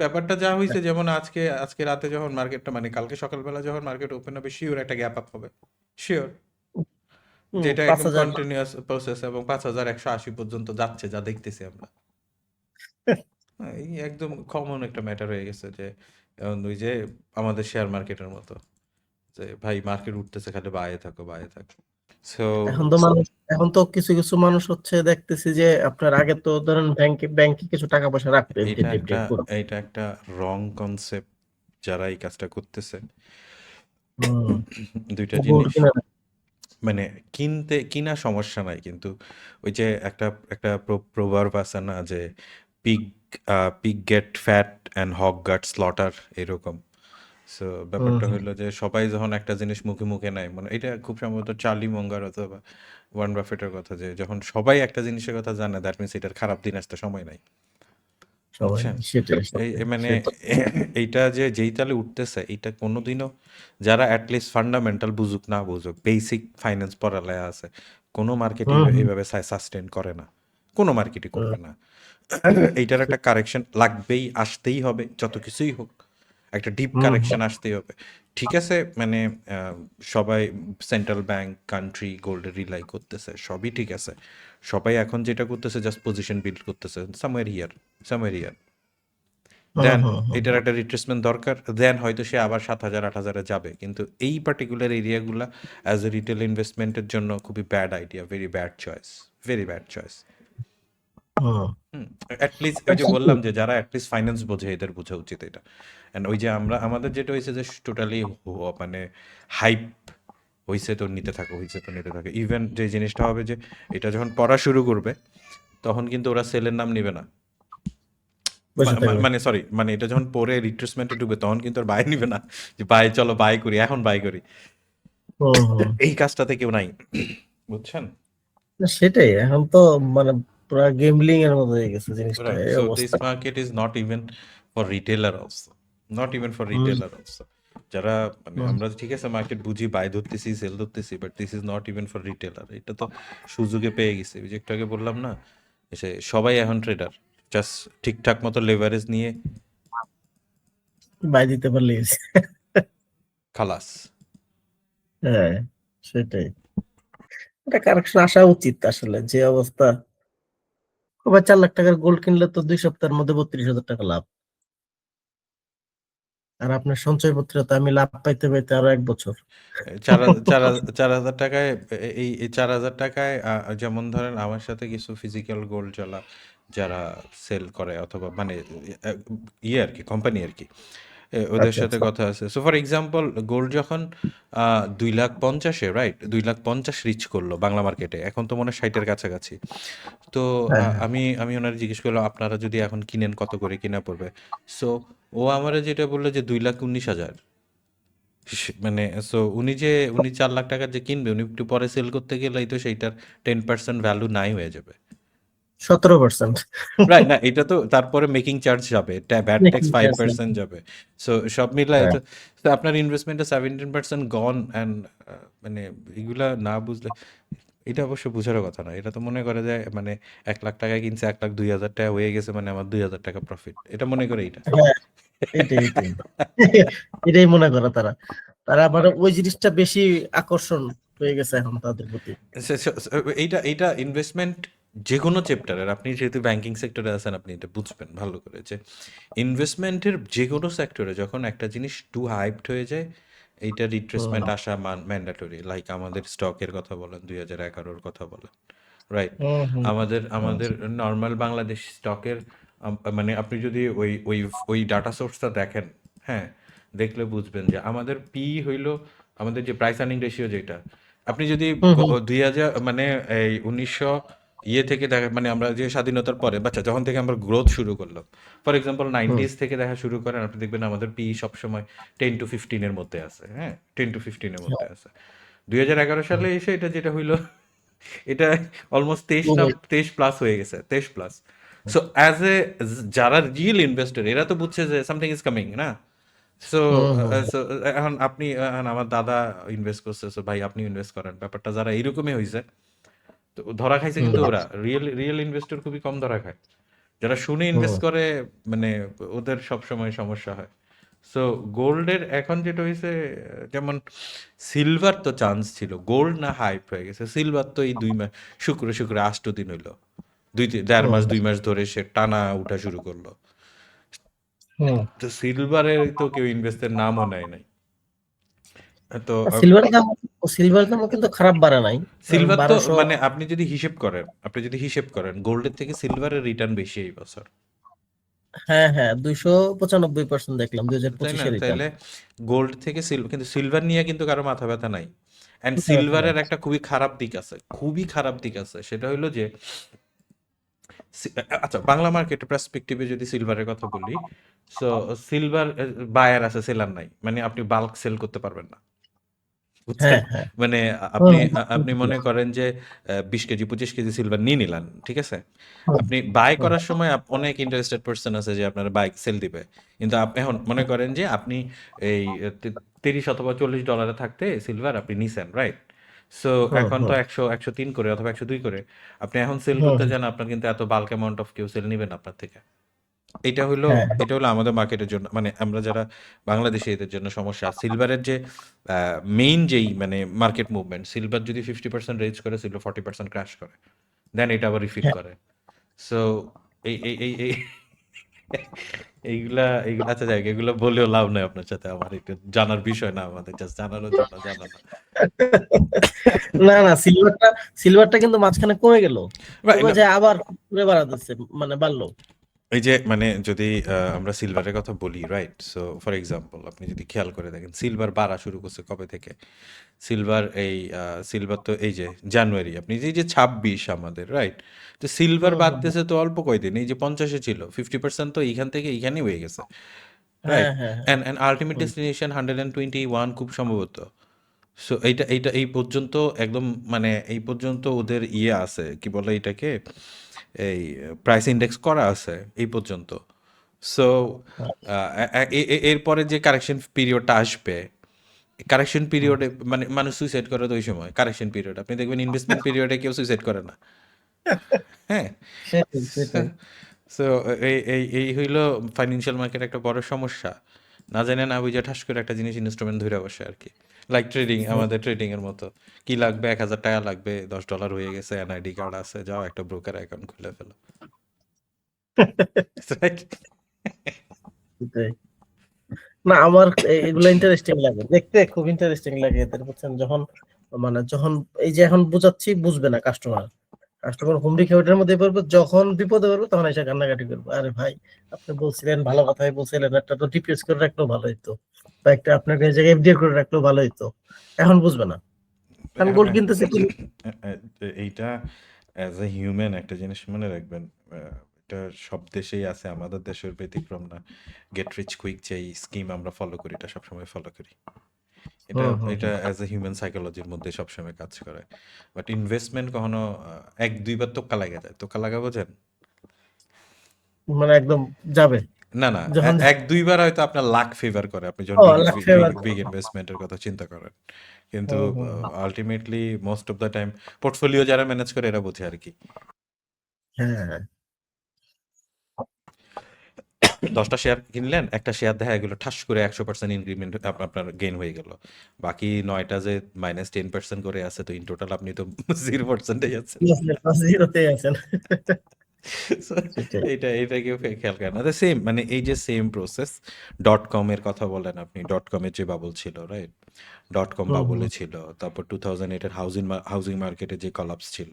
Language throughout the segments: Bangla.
ব্যাপারটা যা হইছে যেমন আজকে আজকে রাতে যখন মার্কেটটা মানে কালকে সকালবেলা যখন মার্কেট ওপেন হবে শিওর একটা গ্যাপ আপ হবে। শিওর যেটা একদম কন্টিনিউয়াস প্রসেস এবং পাঁচ হাজার একশো আশি পর্যন্ত যাচ্ছে যা দেখতেছি আমরা। এই একদম কমন একটা ম্যাটার হয়ে গেছে যে ওই যে আমাদের শেয়ার মার্কেটের মতো। যে ভাই মার্কেট উঠতেছে খালি বায়ে থাকো বায়ে থাকো। সো এখন তো মানুষ এখন তো কিছু কিছু মানুষ হচ্ছে দেখতেছি যে আপনার আগে তো ধরেন ব্যাংকে ব্যাংকে কিছু টাকা পয়সা রাখতো এটা একটা এটা একটা রং কনসেপ্ট যারা এই কাজটা করতেছে। দুইটা জিনিস। মানে কিনতে কিনা সমস্যা নাই কিন্তু ওই যে একটা একটা প্রভার্ব আছে না যে pig pig get fat and hog get slaughter এরকম। সো ব্যাপারটা হলো যে সবাই যখন একটা জিনিস মুখে মুখে নেয় মানে এটা খুব সম্ভবত চার্লি মঙ্গার অথবা ওয়ান বাফেটের কথা যে যখন সবাই একটা জিনিসের কথা জানে দ্যাট মিনস এটার খারাপ দিন আসতে সময় নাই। মানে এইটা যে যেই তালে উঠতেছে এটা কোনোদিনও যারা অ্যাটলিস্ট ফান্ডামেন্টাল বুঝুক না বুঝুক বেসিক ফাইন্যান্স পড়ালেখা আছে কোনো হুম এইভাবে সাস্টেন করে না। কোনো মার্কেটই করবে না। এইটার একটা কারেকশন লাগবেই আসতেই হবে যত কিছুই হোক। একটা ডিপ হুম কারেকশন আসতেই হবে। ঠিক আছে মানে সবাই সেন্ট্রাল ব্যাংক কান্ট্রি গোল্ডে রিলাই করতেছে সবই ঠিক আছে। সবাই এখন যেটা করতেছে জাস্ট পজিশন বিল্ড করতেছে somewhere here somewhere here then এটার একটা রিট্রেসমেন্ট দরকার দেন হয়তো সে আবার সাত হাজার আট হাজারে যাবে। কিন্তু এই পার্টিকুলার এরিয়াগুলো অ্যাজ এ রিটেল ইনভেস্টমেন্টের জন্য খুবই bad idea very bad choice very bad choice at least ওই যে বললাম যে যারা অ্যাটলিস্ট ফাইন্যান্স বোঝে এদের বোঝা উচিত এটা। অ্যান্ড ওই যে আমরা আমাদের যেটা হয়েছে যে টোটালি মানে হাইপ হয়েছে তো নিতে থাকো হয়েছে তো নিতে থাকো। ইভেন যে জিনিসটা হবে যে এটা যখন পড়া শুরু করবে তখন কিন্তু ওরা সেলের নাম নিবে না। মানে সরি মানে এটা যখন পরে রিট্রেসমেন্টে ঢুকবে তখন কিন্তু আর বাই নিবে না। যে বাই চলো বাই করি এখন বাই করি। হুম হুম এই কাজটাতে কেউ নাই। বুঝছেন? সেটাই এখন তো মানে পুরো গেমলিং এর মতো হয়ে গেছে জিনিসটা so this market is not even for retailer also not even for retailer also যারা মানে আমরা ঠিক আছে মার্কেট বুঝি বাই ধরতেছি সেল ধরতেছি but this is not even for retailer এটা তো সুযোগে পেয়ে গেছে যে একটু আগে বললাম না সে সবাই এখন ট্রেডার জাস্ট ঠিকঠাক মতো লেভারেজ নিয়ে বাই দিতে পারলে খালাস। হ্যাঁ সেটাই। এটা কারেকশন আসা উচিত আসলে যে অবস্থা কবে চার লাখ টাকার গোল্ড কিনলে তো দুই সপ্তাহের মধ্যে বত্রিশ হাজার টাকা লাভ। আর আপনার সঞ্চয়পত্রে তো আমি লাভ পাইতে পাইতে আরও এক বছর। চার হাজার- টাকায়, এই চার হাজার টাকায় যেমন ধরেন আমার সাথে কিছু ফিজিক্যাল গোল্ড জ্বালা যারা সেল করে অথবা মানে ইয়ে আর কি কোম্পানি আর কি। ওদের আচ্ছা সাথে আচ্ছা। কথা আছে। সো ফর এক্সাম্পল গোল্ড যখন দুই লাখ পঞ্চাশে রাইট দুই লাখ পঞ্চাশ রিচ করল বাংলা মার্কেটে এখন তো মনে হয় ষাটের কাছাকাছি। তো হ্যাঁ হ্যাঁ। আমি আমি ওনার জিজ্ঞেস করলাম আপনারা যদি এখন কিনেন কত করে কিনা পড়বে? সো ও আমার যেটা বলল যে দুই লাখ উনিশ হাজার। মানে সো উনি যে উনি চার লাখ টাকার যে কিনবে উনি একটু পরে সেল করতে গেলেই তো সেইটার টেন পার্সেন্ট ভ্যালু নাই হয়ে যাবে। সতেরো পার্সেন্ট রাইট না এটা তো তারপরে মেকিং চার্জ যাবে ভ্যাট ট্যাক্স ফাইভ পার্সেন্ট যাবে। সো সব মিলায় হ্যাঁ তো আপনার ইনভেস্টমেন্টে সেভেন্টিন পার্সেন্ট গন অ্যান্ড মানে এগুলা না বুঝলে এটা অবশ্য বুঝারও কথা না। এটা তো মনে করে যে মানে এক লাখ টাকায় কিনছে এক লাখ দুই হাজার টাকা হয়ে গেছে মানে আমার দুই হাজার টাকা প্রফিট এটা মনে করে এটা হ্যাঁ এটাই এটাই। মনে করে তারা। তারা আবার ওই জিনিসটা বেশি আকর্ষণ হয়ে গেছে এখন তাদের প্রতি। এইটা এইটা ইনভেস্টমেন্ট যে কোনো চ্যাপ্টারের আপনি যেহেতু ব্যাংকিং সেক্টরে আছেন আপনি এটা বুঝবেন ভালো করে যে ইনভেস্টমেন্টের যে কোনো সেক্টরে যখন একটা জিনিস টু হাইপড হয়ে যায় এইটা রিট্রেসমেন্ট আসা ম্যান্ডাটরি লাইক আমাদের স্টকের কথা বলেন দুই হাজার এগারোর কথা বলেন রাইট হুম হুম। আমাদের আমাদের নর্মাল বাংলাদেশ স্টকের মানে আপনি যদি ওই ওই ওই ডাটা সোর্সটা দেখেন হ্যাঁ দেখলে বুঝবেন যে আমাদের পি হইল আমাদের যে প্রাইস আর্নিং রেশিও যেটা আপনি যদি দুই হাজার মানে এই উনিশশো ইয়ে থেকে দেখা মানে আমরা যে স্বাধীনতার পরে বাচ্চা যখন থেকে আমরা গ্রোথ শুরু করলাম। ফর এক্সাম্পল নাইনটিস থেকে দেখা শুরু করেন আপনি দেখবেন আমাদের পি সবসময় টেন টু ফিফটিনের মধ্যে আছে হ্যাঁ? টেন টু ফিফটিনের মধ্যে আছে। দুই হাজার এগারো সালে এসে এটা যেটা হইল এটা অলমোস্ট তেইশ না তেইশ প্লাস হয়ে গেছে তেইশ প্লাস সো অ্যাজ এ যারা রিয়েল ইনভেস্টর এরা তো বুঝছে যে সামথিং ইজ কামিং না? সো এখন আপনি এখন আমার দাদা ইনভেস্ট করছে সো ভাই আপনি ইনভেস্ট করেন। ব্যাপারটা যারা এইরকমই হয়েছে ধরা খাইছে কিন্তু ওরা। রিয়েল রিয়েল ইনভেস্টর খুবই কম ধরা খায়। যারা শুনে ইনভেস্ট করে মানে ওদের সবসময় সমস্যা হয়। সো গোল্ডের এখন যেটা হয়েছে যেমন সিলভার তো চান্স ছিল। গোল্ড না হাইপ হয়ে গেছে। সিলভার তো এই দুই মাস শুক্র শুক্রে আষ্ট দিন হইল। দুই দেড় মাস দুই মাস ধরে সে টানা উঠা শুরু করল। তো সিলভারের তো কেউ ইনভেস্টের নামও নেয় নাই। তো সিলভার দাম সিলভার দামও কিন্তু খারাপ বাড়ে নাই। সিলভার তো মানে আপনি যদি হিসেব করেন আপনি যদি হিসেব করেন গোল্ডের থেকে সিলভারের রিটার্ন বেশি এই বছর। হ্যাঁ হ্যাঁ দুইশো পঁচানব্বই পার্সেন্ট দেখলাম দুই হাজার পঁচিশের তাইলে গোল্ড থেকে সিলভার কিন্তু সিলভার নিয়ে কিন্তু কারও মাথা ব্যথা নাই। অ্যান্ড সিলভারের একটা খুবই খারাপ দিক আছে খুবই খারাপ দিক আছে। সেটা হলো যে আচ্ছা বাংলা মার্কেট পার্সপেক্টিভে যদি সিলভারের কথা বলি সো সিলভার বায়ার আছে সেলার নাই। মানে আপনি বাল্ক সেল করতে পারবেন না। বুঝছেন? হ্যাঁ হ্যাঁ। মানে আপনি হুম, আ- আপনি মনে করেন যে কেজি পঁচিশ কেজি সিলভার নিয়ে নিলেন ঠিক আছে? হুম, আপনি বাই হুম, করার সময় আপ- অনেক ইন্টারেস্টেড পার্সন আছে যে আপনার বাইক সেল দিবে। কিন্তু আপ- এখন মনে করেন যে আপনি এই তিরিশ অথবা চল্লিশ ডলারে থাকতে সিলভার আপনি নিছেন রাইট সো হুম, এখন তো হুম, একশো একশো তিন করে অথবা একশো দুই করে। আপনি এখন সেল হুম, করতে যান আপনার কিন্তু এত বাল্ক অ্যামাউন্ট অফ কেউ সেল নেবেন আপনার থেকে। এটা হলো হ্যাঁ। এটা হলো আমাদের মার্কেটের জন্য মানে আমরা যারা বাংলাদেশে এদের জন্য সমস্যা। সিলভারের যে মেইন যেই মানে মার্কেট মুভমেন্ট সিলভার যদি ফিফটি পার্সেন্ট রেজ করে সিলভার ফর্টি পার্সেন্ট ক্র্যাশ করে। দেন এটা আবার রিফিল হ্যাঁ। করে। সো এই এই এই এই এইগুলা এইগুলা আচ্ছা যাই এগুলো বলেও লাভ নাই আপনার সাথে আমার এটা জানার বিষয় না আমাদের জাস্ট জানারও জন্য জানা না। না না সিলভারটা সিলভারটা কিন্তু মাঝখানে কমে গেল। আবার বাড়াতেছে মানে বাড়লো। এই যে মানে যদি আমরা সিলভারের কথা বলি রাইট সো ফর এক্সাম্পল আপনি যদি খেয়াল করে দেখেন সিলভার বাড়া শুরু করছে কবে থেকে? সিলভার এই সিলভার তো এই যে জানুয়ারি আপনি যে এই যে ছাব্বিশ আমাদের রাইট তো সিলভার হুম হুম বাড়তেছে তো অল্প কয়দিন এই যে পঞ্চাশে ছিল ফিফটি পার্সেন্ট তো এইখান থেকে এইখানেই হয়ে গেছে রাইট হ্যাঁ হ্যাঁ হ্যাঁ। And and ultimate hmm, destination hundred and twenty one খুব সম্ভবত। সো এইটা এইটা এই পর্যন্ত একদম মানে এই পর্যন্ত ওদের ইয়ে আছে কি বলে এটাকে? এই প্রাইস ইন্ডেক্স করা আছে এই পর্যন্ত। সো হ্যাঁ, এরপরে যে কারেকশন পিরিয়ডটা আসবে কারেকশন পিরিয়ডে মানে মানুষ সুইসাইড করে তো ওই সময় কারেকশন পিরিয়ড আপনি দেখবেন ইনভেস্টমেন্ট পিরিয়ডে কেউ সুইসাইড করে না। হ্যাঁ। সো এই এই এই হইল ফাইন্যান্সিয়াল মার্কেট একটা বড় সমস্যা। না জানে না বুঝে ঠাস করে একটা জিনিস ইনস্ট্রুমেন্ট ধরে বসে আর কি। লাইক ট্রেডিং আমাদের ট্রেডিং এর মতো। কি লাগবে? এক হাজার টাকা লাগবে দশ ডলার হয়ে গেছে এনআইডি কার্ড আছে যাও একটা ব্রোকার অ্যাকাউন্ট খুলে ফেলো। না আমার এগুলো ইন্টারেস্টিং লাগে। দেখতে খুব ইন্টারেস্টিং লাগে এদের বুঝছেন? যখন মানে যখন এই যে এখন বুঝাচ্ছি বুঝবে না কাস্টমার কাস্টমার হুমড়ি খেয়ে মধ্যে পড়বে যখন বিপদে পড়বে তখন এসে কান্নাকাটি করবে। আরে ভাই আপনি বলছিলেন ভালো কথাই বলছিলেন একটা তো ডিপিএস করে রাখলেও ভালো হতো বা একটা আপনাকে জায়গায় এফডিআর করে রাখলেও ভালো হতো এখন বুঝবে না। আমি গোল্ড কিনতেছি এইটা অ্যাজ এ হিউম্যান একটা জিনিস মনে রাখবেন এটা সব দেশেই আছে আমাদের দেশের ব্যতিক্রম না। গেট রিচ কুইক যে স্কিম আমরা ফলো করি এটা সবসময় ফলো করি। এটা হুম, হুম, এটা অ্যাজ এ হিউম্যান সাইকোলজির মধ্যে সবসময় কাজ করে। বাট ইনভেস্টমেন্ট কখনো আহ, এক দুইবার তোক্কা লাগা যায়। তোক্কা লাগা বোঝেন মানে একদম যাবে। না না যখন এ- এক দুইবার হয়তো আপনার লাক ফেভার করে। আপনি যখন ও লাখ ফেভার বিগ ইনভেস্টমেন্টের কথা চিন্তা করেন। কিন্তু hmm hmm. Hmm. Ultimately most of the time portfolio যারা ম্যানেজ করে এরা বোঝে আর কি। হ্যাঁ। দশটা শেয়ার কিনলেন একটা শেয়ার দেখা গেলো ঠাস করে একশো পার্সেন্ট ইনক্রিমেন্ট আপনার গেইন হয়ে গেল। বাকি নয়টা যে মাইনাস টেন পার্সেন্ট করে আছে তো ইন টোটাল আপনি তো জিরো পার্সেন্টেই আছেন। এটা এটা কেউ খেয়াল করে না। সেম মানে এই যে সেম প্রসেস ডট কম এর কথা বলেন আপনি ডট কমের যে বাবল ছিল রাইট ডট কম বাবলে ছিল তারপর টু থাউজেন্ড এইটের হাউজিং হাউজিং মার্কেটে যে কলাপস ছিল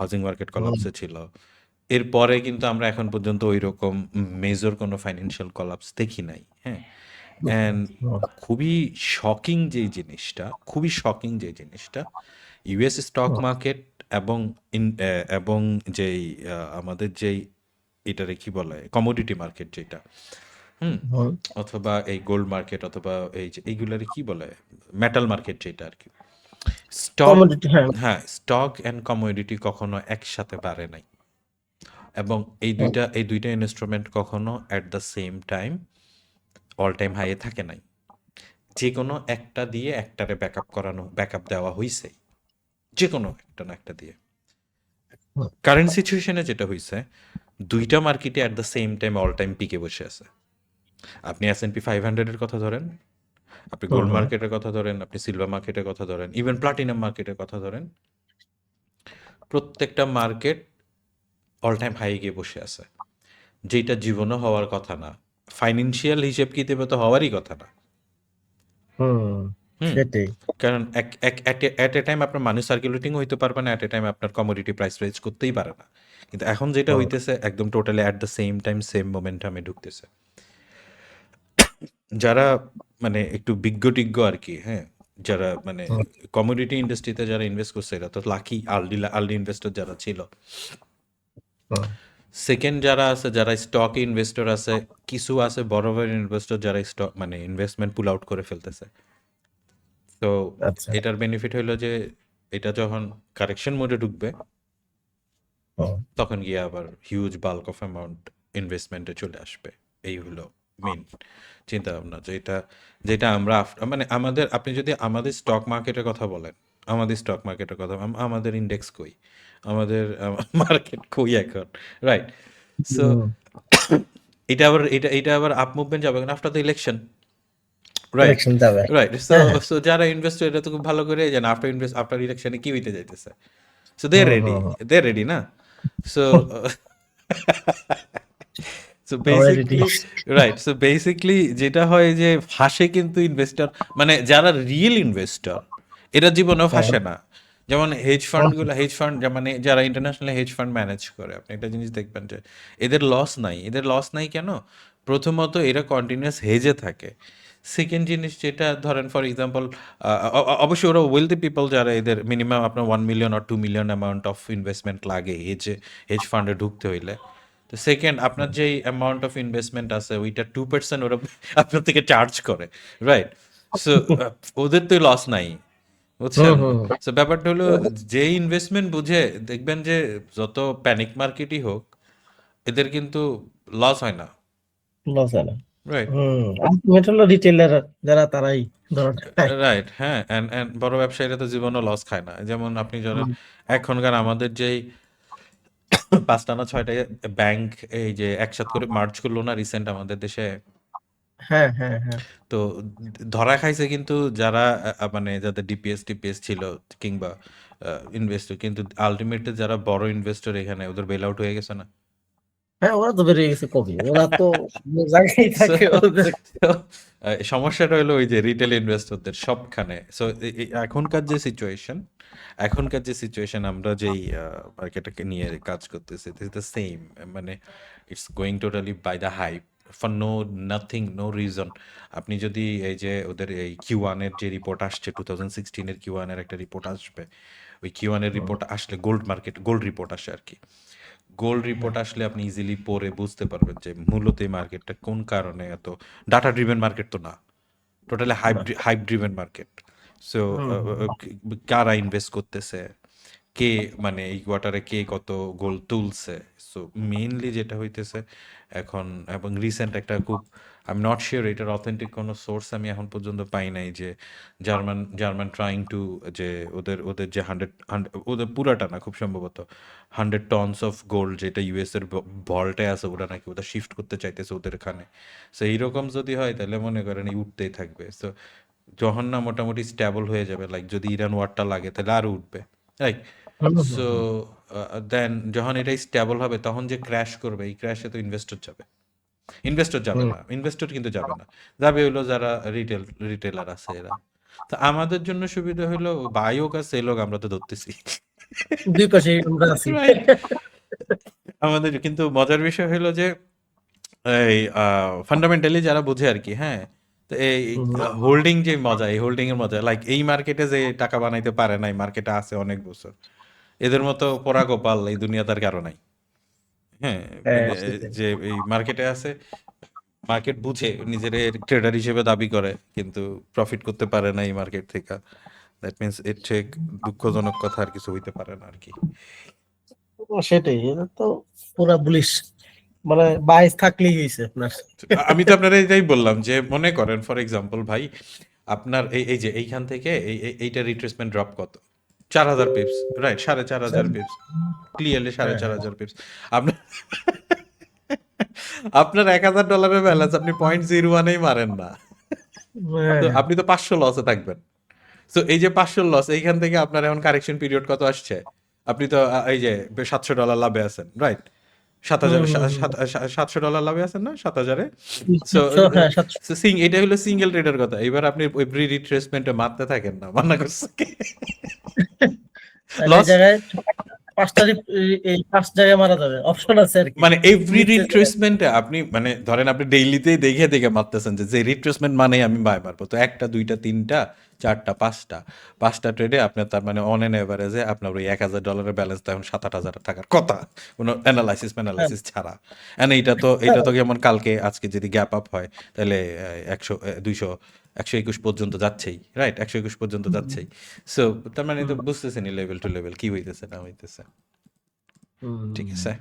হাউজিং মার্কেট কলাপসে ছিল এরপরে কিন্তু আমরা এখন পর্যন্ত ওই রকম মেজর কোনো ফাইন্যান্সিয়াল কলাপস দেখি নাই হ্যাঁ? অ্যান্ড খুবই শকিং যে জিনিসটা খুবই শকিং যে জিনিসটা ইউএস স্টক মার্কেট এবং এবং যেই আমাদের যেই এটারে কি বলে কমোডিটি মার্কেট যেটা হুম? অথবা এই গোল্ড মার্কেট অথবা এই যে এইগুলারে কি বলে মেটাল মার্কেট যেটা আর কি। স্টক হ্যাঁ। হ্যাঁ স্টক অ্যান্ড কমোডিটি কখনো একসাথে বাড়ে নাই। এবং এই দুইটা এই দুইটা ইনস্ট্রুমেন্ট কখনো at the same time all time হাইয়ে থাকে নাই। যে কোনো একটা দিয়ে একটারে ব্যাকআপ করানো ব্যাকআপ দেওয়া হইছে। যে কোনো একটা না একটা দিয়ে। কারেন্ট সিচুয়েশনে যেটা হইছে দুইটা মার্কেটে at the same time all time পিকে বসে আছে। আপনি এস এন পি ফাইভ হান্ড্রেডের কথা ধরেন আপনি গোল্ড হুম। মার্কেটের কথা ধরেন আপনি সিলভার মার্কেটের কথা ধরেন ইভেন প্লাটিনাম মার্কেটের কথা ধরেন প্রত্যেকটা মার্কেট অল টাইম হাই গিয়ে বসে আছে। যেটা জীবনও হওয়ার কথা না। ফাইন্যান্সিয়াল হিসেব কিতাবে তো হওয়ারই কথা না। কারণ এক অ্যাট এ টাইম আপনার মানি সার্কুলেটিং হইতে পারবে না অ্যাট এ টাইম আপনার কমোডিটি প্রাইস রেজ করতেই পারে না। কিন্তু এখন যেটা হইতেছে একদম totally at the same time same মোমেন্টামে ঢুকতেছে। যারা মানে একটু বিজ্ঞ টিজ্ঞ আর কি হ্যাঁ যারা মানে কমোডিটি ইন্ডাস্ট্রিতে যারা ইনভেস্ট করছে এরা তো লাকি আলডি আলডি ইনভেস্টর যারা ছিল সেকেন্ড যারা আছে যারা স্টক ইনভেস্টর আছে কিছু আছে বড় বড় ইনভেস্টর যারা স্টক মানে ইনভেস্টমেন্ট পুল আউট করে ফেলতেছে। তো আচ্ছা। এটার বেনিফিট হইল যে এটা যখন কারেকশন মোডে ঢুকবে তখন গিয়ে আবার হিউজ বাল্ক অফ অ্যামাউন্ট ইনভেস্টমেন্টে চলে আসবে। এই হলো মেন চিন্তা ভাবনা যেটা যেটা আমরা মানে আমাদের আপনি যদি আমাদের স্টক মার্কেটের কথা বলেন আমাদের স্টক মার্কেটের কথা আমাদের ইন্ডেক্স কই? আমাদের মার্কেট কই এখন? রাইট সো এটা আবার এটা এটা আবার আপ মুভমেন্ট যাবে after the election right right so so যারা ইনভেস্ট এটা তো খুব ভালো করে জানে আফটার ইনভেস্ট আফটার ইলেকশনে কি হইতে যাইতেছে? So they ready they ready না? So so basically right so basically যেটা হয় যে ফাঁসে কিন্তু ইনভেস্টর মানে যারা রিয়েল ইনভেস্টর এরা জীবনেও হ্যাঁ। ফাঁসে না। যেমন হেজ হুম ফান্ডগুলো হেজ ফান্ড মানে যারা ইন্টারন্যাশনাল হেজ ফান্ড ম্যানেজ করে আপনি একটা জিনিস দেখবেন যে এদের লস নাই। এদের লস নাই কেন? প্রথমত এরা কন্টিনিউয়াস হেজে থাকে। সেকেন্ড জিনিস যেটা ধরেন ফর এক্সাম্পল অবশ্যই ওরা ওয়েলদি পিপল যারা এদের মিনিমাম আপনার one million R two million amount of investment লাগে হেজে হেজ ফান্ডে ঢুকতে হইলে। তো সেকেন্ড আপনার যেই অ্যামাউন্ট অফ ইনভেস্টমেন্ট আছে ওইটা টু পার্সেন্ট ওরা আপনার থেকে চার্জ করে রাইট সো ওদের তো লস নাই। বুঝছেন? সো ব্যাপারটা হলো যে ইনভেস্টমেন্ট বুঝে দেখবেন যে যত প্যানিক মার্কেটই হোক এদের কিন্তু লস হয় না। লস হয় না। রাইট হলো রিটেলার যারা তারাই রাইট হ্যাঁ এন্ড এন্ড বড় ব্যবসায়ীরা তো জীবনও লস খায় না। যেমন আপনি জানেন এখনকার আমাদের যেই পাঁচটা না ছয়টা ব্যাংক এই যে একসাথে করে মার্চ করল না রিসেন্ট আমাদের দেশে হ্যাঁ হ্যাঁ হ্যাঁ। তো ধরা খাইছে কিন্তু যারা মানে যাদের ডিপিএস টিপিএস ছিল কিংবা ইনভেস্টর কিন্তু আলটিমেটলি যারা বড় ইনভেস্টর এখানে ওদের বেল আউট হয়ে গেছে না? হ্যাঁ ওরা তো বেরিয়ে গেছে কবে? ওরা তো জায়গায় সো থাকে ওদের। সমস্যাটা হলো ওই যে রিটেল ইনভেস্টরদের সবখানে। সো এখনকার যে সিচুয়েশন এখনকার যে সিচুয়েশন আমরা যেই মার্কেটকে নিয়ে কাজ করতেছি দিস দ্য সেম মানে it's going totally by the hype for no nothing no reason আপনি যদি এই যে ওদের এই কিউ ওয়ানের যে রিপোর্ট আসছে টু থাউজেন্ড সিক্সটিনের কিউ ওয়ানের একটা রিপোর্ট আসবে ওই কিউ ওয়ানের রিপোর্ট আসলে গোল্ড মার্কেট গোল্ড রিপোর্ট আসে আর কি। গোল্ড রিপোর্ট আসলে আপনি ইজিলি পড়ে বুঝতে পারবেন যে মূলত এই মার্কেটটা কোন কারণে এত ডাটা ড্রিভেন মার্কেট তো না totally hype hype driven market so কারা ইনভেস্ট করতেছে? কে মানে এই কোয়ার্টারে কে কত গোল তুলছে? সো মেইনলি যেটা হইতেছে এখন এবং রিসেন্ট একটা খুব আই এম নট শিওর এটার অথেন্টিক কোনো সোর্স আমি এখন পর্যন্ত পাই নাই যে জার্মান জার্মান ট্রাইং টু যে ওদের ওদের যে হান্ড্রেড ওদের পুরাটা না, খুব সম্ভবত হান্ড্রেড টনস অফ গোল্ড যেটা ইউএস এর ভল্টে আছে, ওরা নাকি ওটা শিফট করতে চাইতেছে ওদের এখানে। সো এইরকম যদি হয় তাহলে মনে করেন এই উঠতেই থাকবে। সো যখন না মোটামুটি স্ট্যাবল হয়ে যাবে লাইক যদি ইরান ওয়ারটা লাগে তাহলে আরও উঠবে রাইট সো দেন যখন এটাই স্টেবল হবে তখন যে ক্র্যাশ করবে এই ক্র্যাশে তো ইনভেস্টর যাবে। ইনভেস্টর যাবে না। ইনভেস্টর কিন্তু যাবে না। যাবে হলো যারা রিটেল রিটেলার আছে এরা। তো আমাদের জন্য সুবিধা হলো বাই হোক আর সেল হোক আমরা তো ধরতেছি। দুই পাশে আমরা আছি। আমাদের কিন্তু মজার বিষয় হলো যে এই ফান্ডামেন্টালি যারা বোঝে আর কি হ্যাঁ? তো এই হোল্ডিং যে মজা এই হোল্ডিং এর মজা লাইক এই মার্কেটে যে টাকা বানাইতে পারে না এই মার্কেটে আছে অনেক বছর। এদের মতো পোড়া গোপাল এই দুনিয়াতে আর কারও নাই। হ্যাঁ হ্যাঁ যে এই মার্কেটে আছে মার্কেট বুঝে নিজের ট্রেডার হিসেবে দাবি করে কিন্তু প্রফিট করতে পারে না এই মার্কেট থেকে। দ্যাট মিনস এর চেয়ে দুঃখজনক কথা আর কিছু হইতে পারে না আর কি। সেটাই এটা তো পুরা বুলিশ মানে বাইস থাকলেই হয়েছে আপনার। আমি তো আপনারা এটাই বললাম যে মনে করেন ফর এক্সাম্পল ভাই আপনার এই এই যে এইখান থেকে এই এই- এইটা রিট্রেসমেন্ট ড্রপ কত? চার হাজার পিপস রাইট সাড়ে চার হাজার পিপস ক্লিয়ারলি সাড়ে চার হাজার পিপস আপনার আপনার এক হাজার ডলারের ব্যালেন্স আপনি পয়েন্ট জিরো ওয়ানেই মারেন না। হ্যাঁ, আপনি তো পাঁচশো লসে থাকবেন। তো এই যে পাঁচশো লস এইখান থেকে আপনার এখন কারেকশন পিরিয়ড কত আসছে? আপনি তো এই যে সাতশো ডলার লাভে আছেন রাইট সাত হাজার সাতশো ডলার লাভে আছেন না? সাত হাজারে? সিং এটা হলো সিঙ্গেল ট্রেডের কথা। এবার আপনি এভরি রিট্রেসমেন্টে মারতে থাকেন না মান্না করছে? তাহলে এই loss- জায়গায় পাঁচটা রি- এই- এই পাঁচ জায়গায় মারা যাবে। অপশন আছে আর কি। মানে এভরি রিট্রেসমেন্টে আপনি মানে ধরেন আপনি ডেইলিতেই দেখে দেখে মারতেছেন যে যে রিট্রেসমেন্ট মানেই আমি বাই মারবো। তো একটা দুইটা তিনটা চারটা পাঁচটা পাঁচটা ট্রেডে আপনার তার মানে অন এন এভারেজে আপনার ওই এক হাজার ডলারের ব্যালেন্স তো এখন সাত আট হাজার থাকার কথা। কোনো অ্যানালাইসিস ম্যানালাইসিস ছাড়া। এন্ড এইটা তো এটা তো যেমন কালকে আজকে যদি গ্যাপ আপ হয় তাহলে একশো দুইশো একশো একুশ পর্যন্ত যাচ্ছেই রাইট একশো একুশ পর্যন্ত যাচ্ছেই। সো তার মানে তো বুঝতেছেন লেভেল টু লেভেল কি হইতেছে না হইতেছে। ঠিক আছে?